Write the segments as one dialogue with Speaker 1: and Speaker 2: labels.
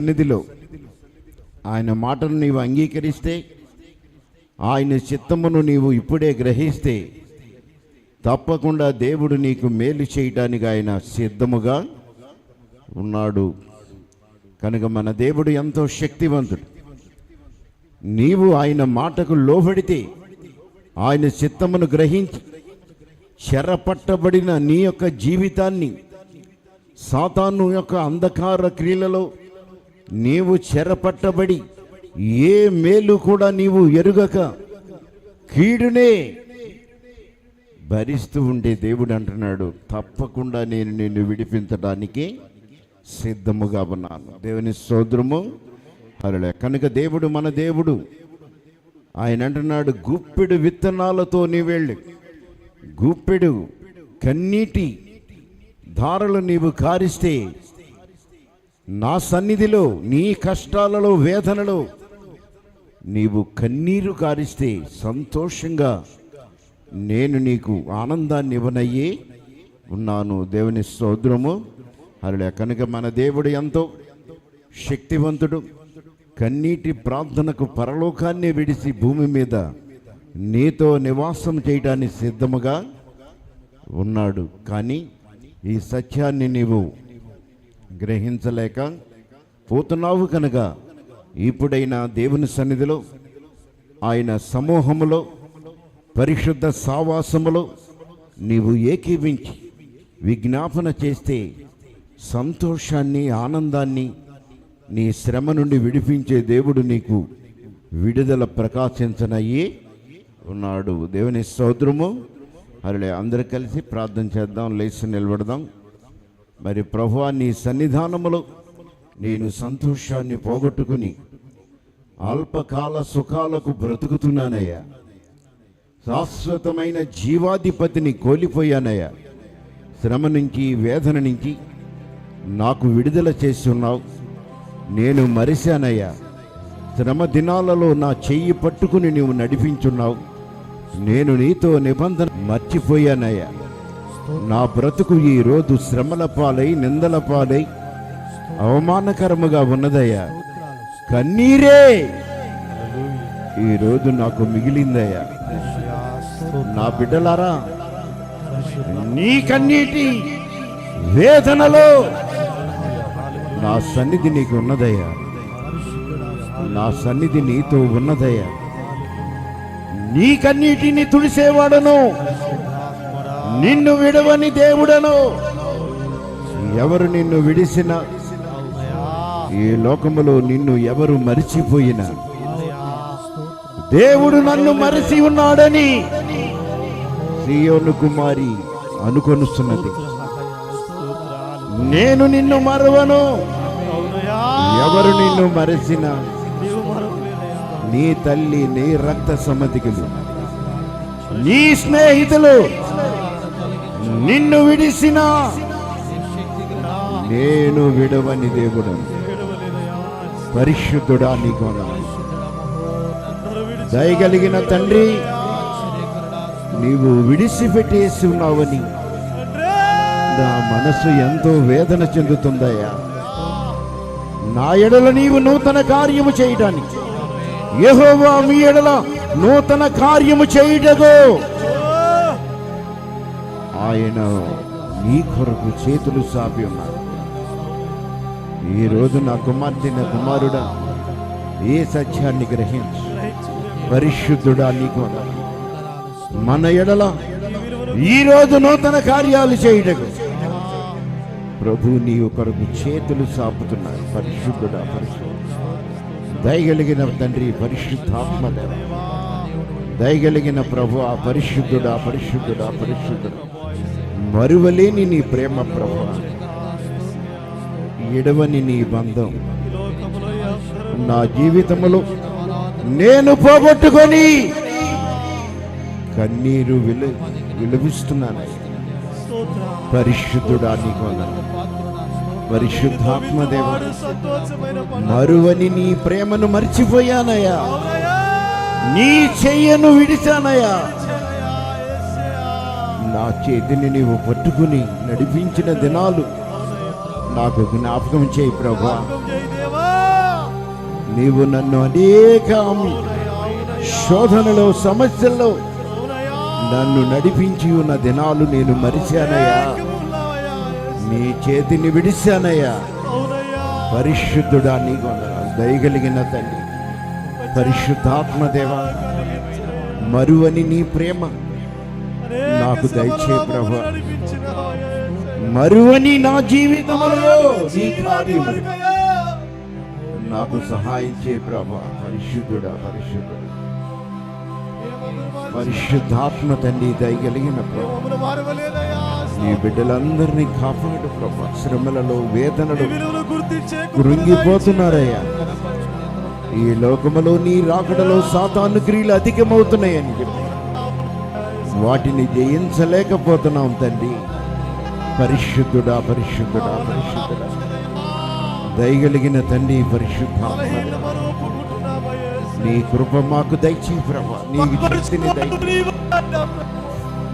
Speaker 1: సన్నిధిలో ఆయన మాటను నీవు అంగీకరిస్తే ఆయన చిత్తమును నీవు ఇప్పుడే గ్రహిస్తే తప్పకుండా దేవుడు నీకు మేలు చేయటానికి ఆయన సిద్ధముగా ఉన్నాడు. కనుక మన దేవుడు ఎంతో శక్తివంతుడు. నీవు ఆయన మాటకు లోబడితే ఆయన చిత్తమును గ్రహించి చెరపట్టబడిన నీ యొక్క జీవితాన్ని సాతాను యొక్క అంధకార క్రియలలో నీవు చెరపట్టబడి ఏ మేలు కూడా నీవు ఎరుగక కీడునే భరిస్తూ ఉండే దేవుడు అంటున్నాడు తప్పకుండా నేను నిన్ను విడిపించడానికి సిద్ధముగా ఉన్నాను. దేవుని సోదరము అరలే కనుక దేవుడు మన దేవుడు ఆయన అంటున్నాడు గుప్పెడు విత్తనాలతో నీ వెళ్ళి. గుప్పెడు కన్నీటి ధారలు నీవు కారిస్తే నా సన్నిధిలో నీ కష్టాలలో వేదనలో నీవు కన్నీరు కారిస్తే సంతోషంగా నేను నీకు ఆనందాన్ని ఇవ్వనయ్యే ఉన్నాను. దేవుని స్తోత్రము. అలా కనుక మన దేవుడు ఎంతో శక్తివంతుడు. కన్నీటి ప్రార్థనకు పరలోకాన్ని విడిచి భూమి మీద నీతో నివాసం చేయడానికి సిద్ధముగా ఉన్నాడు. కానీ ఈ సత్యాన్ని నీవు గ్రహించలేక పోతున్నావు కనుక ఇప్పుడైనా దేవుని సన్నిధిలో ఆయన సమూహములో పరిశుద్ధ సావాసములో నీవు ఏకీవించి విజ్ఞాపన చేస్తే సంతోషాన్ని ఆనందాన్ని నీ శ్రమ నుండి విడిపించే దేవుడు నీకు విడుదల ప్రకాశించనయ్యి ఉన్నాడు. దేవుని స్తోత్రము. అరే అందరు కలిసి ప్రార్థన చేద్దాం లేచి నిలబడదాం. మరి ప్రభు నీ సన్నిధానములో నేను సంతోషాన్ని పోగొట్టుకుని అల్పకాల సుఖాలకు బ్రతుకుతున్నానయ్యా. శాశ్వతమైన జీవాధిపతిని కోల్పోయానయ్యా. శ్రమ నుంచి వేదన నుంచి నాకు విడుదల చేసి ఉన్నావు. నేను మరిశానయ్యా. శ్రమ దినాలలో నా చెయ్యి పట్టుకుని నీవు నడిపించున్నావు. నేను నీతో నిబంధన మర్చిపోయానయ్యా. నా బ్రతుకు ఈ రోజు శ్రమల పాలై నిందల పాలై అవమానకరముగా ఉన్నదయ్యా. కన్నీరే! ఈ రోజు నాకు మిగిలిందయ్యా. నా బిడ్డలారా నీ కన్నీటి వేదనలో నా సన్నిధి నీకు ఉన్నదయ్యా. నా సన్నిధి నీతో ఉన్నదయ్యా. నీ కన్నీటిని తుడిసేవాడను. నిన్ను విడవని దేవుడను. ఎవరు నిన్ను విడిసిన ఈ లోకములో నిన్ను ఎవరు మరిచిపోయిన దేవుడు నన్ను మరిచి ఉన్నాడని సియోను కుమారి అనుకొనుస్తున్నది నేను నిన్ను మరవను. ఎవరు నిన్ను మరచిన నీ తల్లి నీ రక్త సమ్మతికులు నీ స్నేహితులు నిన్ను విడిసిన నేను విడవని దేవుడు. పరిశుద్ధుడా నీకు. దయగలిగిన తండ్రి నీవు విడిసిపెట్టేసి ఉన్నావని. నా మనసు ఎంతో వేదన చెందుతుందయ్యా. నా ఎడల నీవు నూతన కార్యము చేయటానికి. యెహోవా మీ ఎడల నూతన కార్యము చేయుటకు. ఆయన నీ కొరకు చేతులు సాపి ఉన్నారు. ఈ నా కుమార్తె నా కుమారుడా ఏ సత్యాన్ని గ్రహించు? పరిశుద్ధుడా నీకు మన ఎడల ఈ నూతన కార్యాలు చేయుటకు. ప్రభు నీ కొరకు చేతులు సాపుతున్నారు పరిశుద్ధుడా పరిశుద్ధ దయగలిగిన తండ్రి పరిశుద్ధాత్మదేవ దయగలిగిన ప్రభు ఆ పరిశుద్ధుడా పరిశుద్ధుడా పరిశుద్ధుడా. మరువలేని నీ ప్రేమ ప్రభు. ఎడవని నీ బంధం. నా జీవితములో నేను పోగొట్టుకొని కన్నీరు విలు విలువిస్తున్నాను. పరిశుద్ధుడా నీకు వందనాలు. మరువని నీ ప్రేమను మర్చిపోయానయ్యా. నీ చెయ్యను విడిచానయ్యా. నా చేతిని నీవు పట్టుకుని నడిపించిన దినాలు నాకు జ్ఞాపకం చేయి ప్రభా. నీవు నన్ను అనేక శోధనలో సమస్యల్లో నన్ను నడిపించి ఉన్న దినాలు నేను మరిచానయ్యా. నీ చేతిని విడిశానయ్యా పరిశుద్ధుడా నీ వందనాలు. దయగలిగిన తండ్రి పరిశుద్ధాత్మ దేవా మరువని నీ ప్రేమ నాకు దయచే ప్రభు. మరువని నా జీవితంలో నీ కార్యము నాకు సహాయం చే ప్రభా పరిశుద్ధుడా పరిశుద్ధుడు. పరిశుద్ధాత్మ తండ్రి దయగలిగిన ప్రభు. నీ బిడ్డలందరినీ కాపాడు ప్రభా. శ్రమలలో వేదనలు కృంగిపోతున్నారయ్యా. ఈ లోకములో నీ రాకడలో సాతాను క్రియలు అధికమవుతున్నాయని చెప్పి. వాటిని జయించలేకపోతున్నాం తండ్రి. పరిశుద్ధుడా పరిశుద్ధుడా పరిశుద్ధుడా. దయగలిగిన తండ్రి పరిశుద్ధాత్మ నీ కృప మాకు దయచే ప్రభా.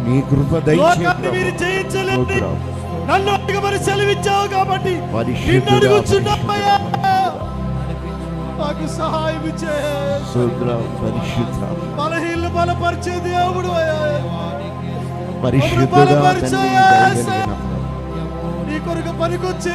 Speaker 1: నీ కృప దయచే.
Speaker 2: నన్ను అడగమని సెలవిచ్చావు కాబట్టి.
Speaker 1: పరిశుద్ధుడా,
Speaker 2: మాకు సహాయం ఇచ్చే.
Speaker 1: పరిశుద్ధ.
Speaker 2: బలహీనలు బలపరిచే దేవుడు
Speaker 1: ప్రభా.
Speaker 2: నీ కొరకు పనికొచ్చే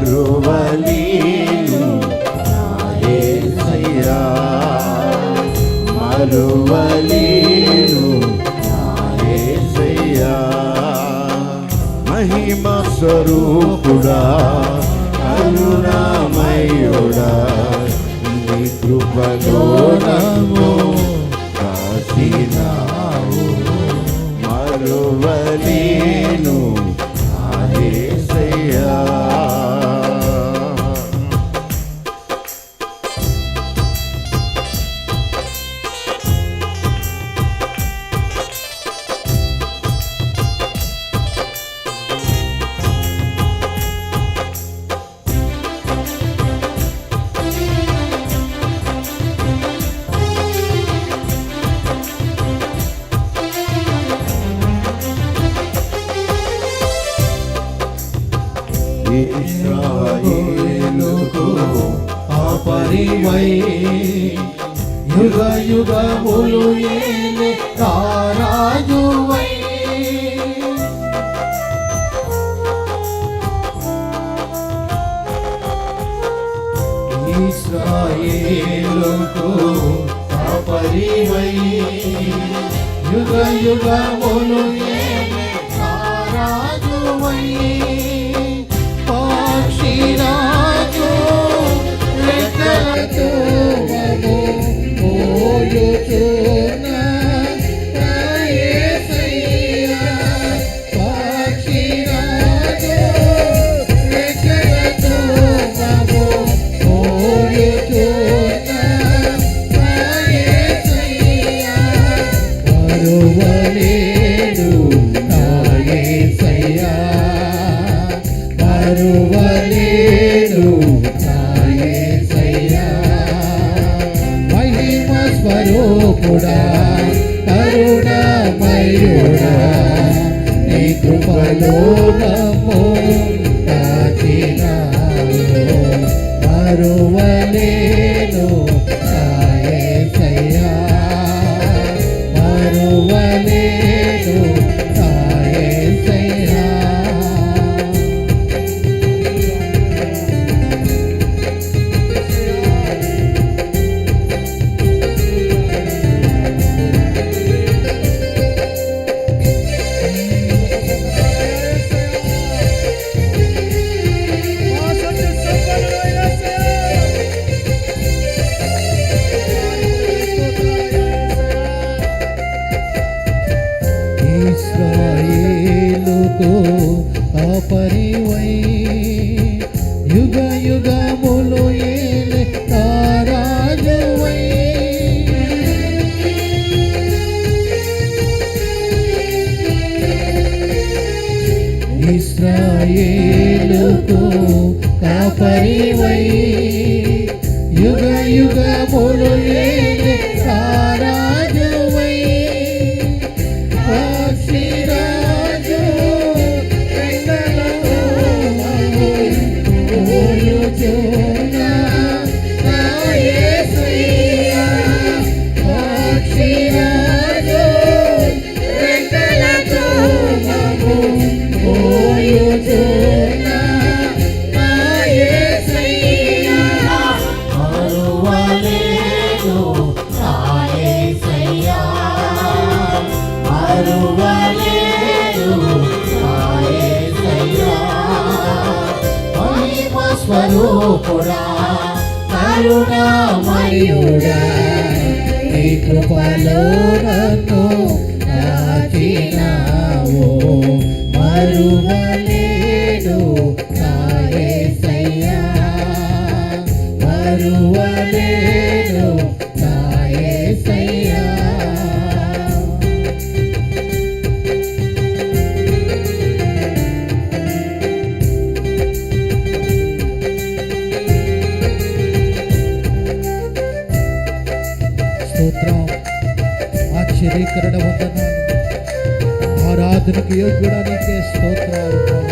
Speaker 1: మరువలేను. నా మరువలేను. నా మహిమ స్వరూపుడా కరుణామయుడా నీ కృపలో
Speaker 3: నమో యుగములు ఏలే తారాయువై ఇస్రాయేలుకు ఆపరివై యుగ యుగములు ఏలే রেখে కృపలో
Speaker 4: away. స్వరూపుడా కరుణామయుడా
Speaker 3: నీ కృపలో నన్ను కాచినావు మరువలేను నా యేసయ్యా आधुनिक योग
Speaker 2: के स्तोत्र
Speaker 3: और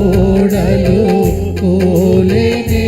Speaker 3: ఓడలు కోలేనే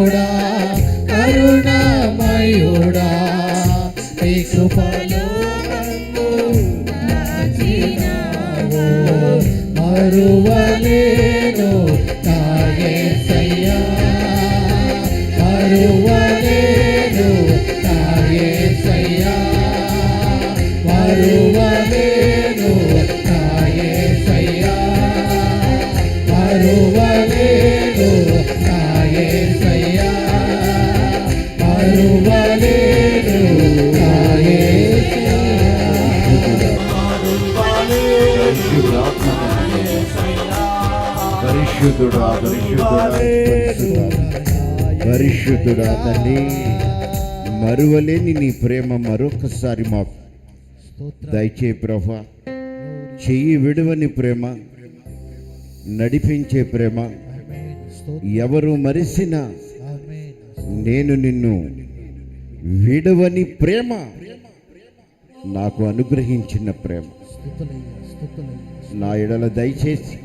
Speaker 3: స్వరూపుడా కరుణామయుడా
Speaker 1: పరిశుద్ధుడా తండ్రి మరువలేని నీ ప్రేమ మరొకసారి మాకు. దయచే ప్రభ చెయ్యి విడవని ప్రేమ నడిపించే ప్రేమ ఎవరు మరిసినా నేను నిన్ను విడవని ప్రేమ నాకు అనుగ్రహించిన ప్రేమ. నా ఎడల దయచేసి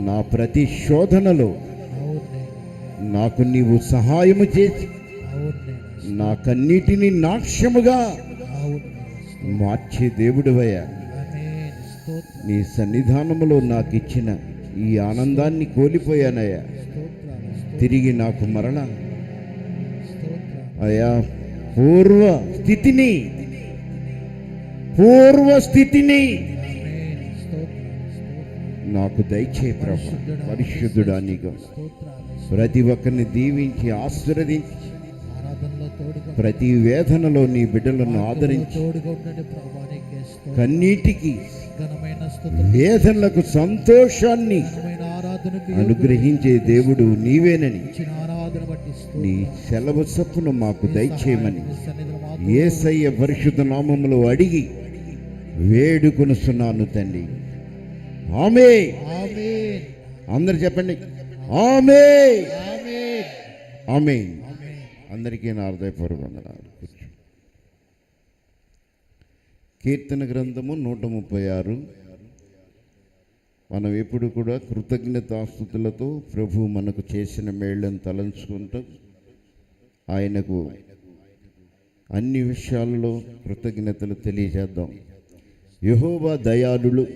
Speaker 1: నా ప్రతి శోధనలో నాకు నీవు సహాయము చేసి నా కన్నీటిని నాక్ష్యముగా మార్చే దేవుడివయ్యా. నీ సన్నిధానములో నాకు ఇచ్చిన ఈ ఆనందాన్ని కోల్పోయానయ్యా. తిరిగి నాకు మరణ. అయా పూర్వ స్థితిని. పూర్వ స్థితిని. నాకు దయచే ప్రభు. పరిశుద్ధుడా నీకు. ప్రతి ఒక్కరిని దీవించి ఆశీర్వదించి ప్రతి వేదనలో నీ బిడ్డలను ఆదరించి కన్నీటికి వేదనలకు సంతోషాన్ని అనుగ్రహించే దేవుడు నీవేనని. నీ సెలవు సప్పును మాకు దయచేయమని ఏసయ్య పరిశుద్ధ నామములో అడిగి వేడుకొనుస్తున్నాను తండ్రి. ఆమె అందరు చెప్పండి. ఆమె ఆమె అందరికీ నా హృదయపూర్వక వందనాలు. కూర్చో. కీర్తన గ్రంథము నూట ముప్పై ఆరు. మనం ఎప్పుడు కూడా కృతజ్ఞతాస్తుతులతో ప్రభు మనకు చేసిన మేళ్ళను తలంచుకుంటూ ఆయనకు అన్ని విషయాలలో కృతజ్ఞతలు తెలియజేద్దాం. యహోవా దయాళులు.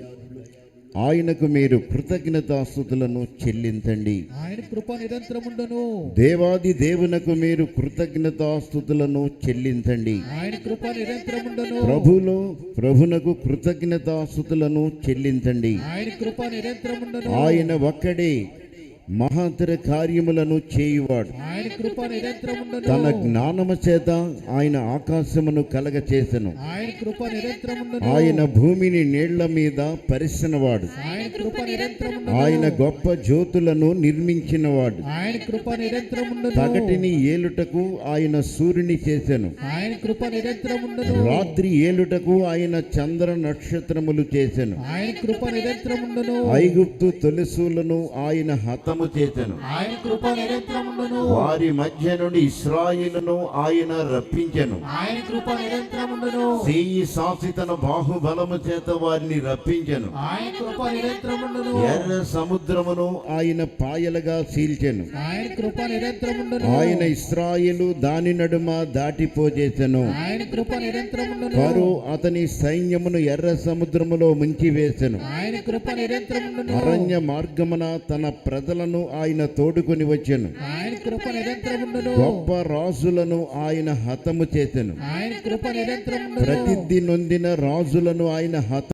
Speaker 1: ఆయనకు మీరు కృతజ్ఞతాస్తుతులను చెల్లించండి.
Speaker 3: ఆయన కృప నిరంతరముండును.
Speaker 1: దేవాది దేవునకు మీరు కృతజ్ఞతాస్తుతులను చెల్లించండి.
Speaker 3: ఆయన కృప నిరంతరముండును.
Speaker 1: ప్రభులో ప్రభునకు కృతజ్ఞతాస్తుతులను చెల్లించండి.
Speaker 3: ఆయన కృప నిరంతరముండును.
Speaker 1: ఆయన ఒక్కడే మహాతర కార్యములను చేయువాడు. తన జ్ఞానము చేత ఆయన ఆకాశమును కలగ చేసెను
Speaker 3: ఆయన
Speaker 1: భూమిని నీళ్ళ మీద పరిసినవాడు
Speaker 3: ఆయన
Speaker 1: గొప్ప జ్యోతులను నిర్మించినవాడు.
Speaker 3: ఆయన కృప నిరంతరముండును.
Speaker 1: పగటిని ఏలుటకు ఆయన సూర్యుని చేసెను.
Speaker 3: ఆయన కృప నిరంతరముండును.
Speaker 1: రాత్రి ఏలుటకు ఆయన చంద్ర నక్షత్రములు చేసెను.
Speaker 3: ఆయన కృప నిరంతరముండును.
Speaker 1: ఐగుప్తు తొలిసూలను ఆయన హతము చేసెను
Speaker 3: ఆయన కృప నిరంతరముండును.
Speaker 1: వారి మధ్య నుండి ఇస్రాయిలును ఆయన రప్పించెను.
Speaker 3: ఆయన కృప నిరంతరముండును.
Speaker 1: సేయి బాహుబలము చేత వారిని రప్పించెను.
Speaker 3: ఆయన కృప నిరంతరముండును.
Speaker 1: ఎర్ర సముద్రమును ఆయన పాయలుగా చీల్చెను
Speaker 3: ఆయన కృప నిరంతరముండును.
Speaker 1: ఆయన ఇస్రాయిలు దాని నడుమ దాటిపోజేసెను.
Speaker 3: ఆయన కృప నిరంతరముండును.
Speaker 1: వారు అతని సైన్యమును ఎర్ర సముద్రములో ముంచివేసెను.
Speaker 3: ఆయన కృప నిరంతరముండును.
Speaker 1: అరణ్య మార్గమున తన ప్రజలను ఆయన తోడుకొని వచ్చెను.
Speaker 3: ఆయన కృప నిరంతరముండును.
Speaker 1: గొప్ప రాజులను ఆయన హతము చేసెను
Speaker 3: ఆయన కృప నిరంతరముండును.
Speaker 1: ప్రసిద్ధి నొందిన రాజులను ఆయన హత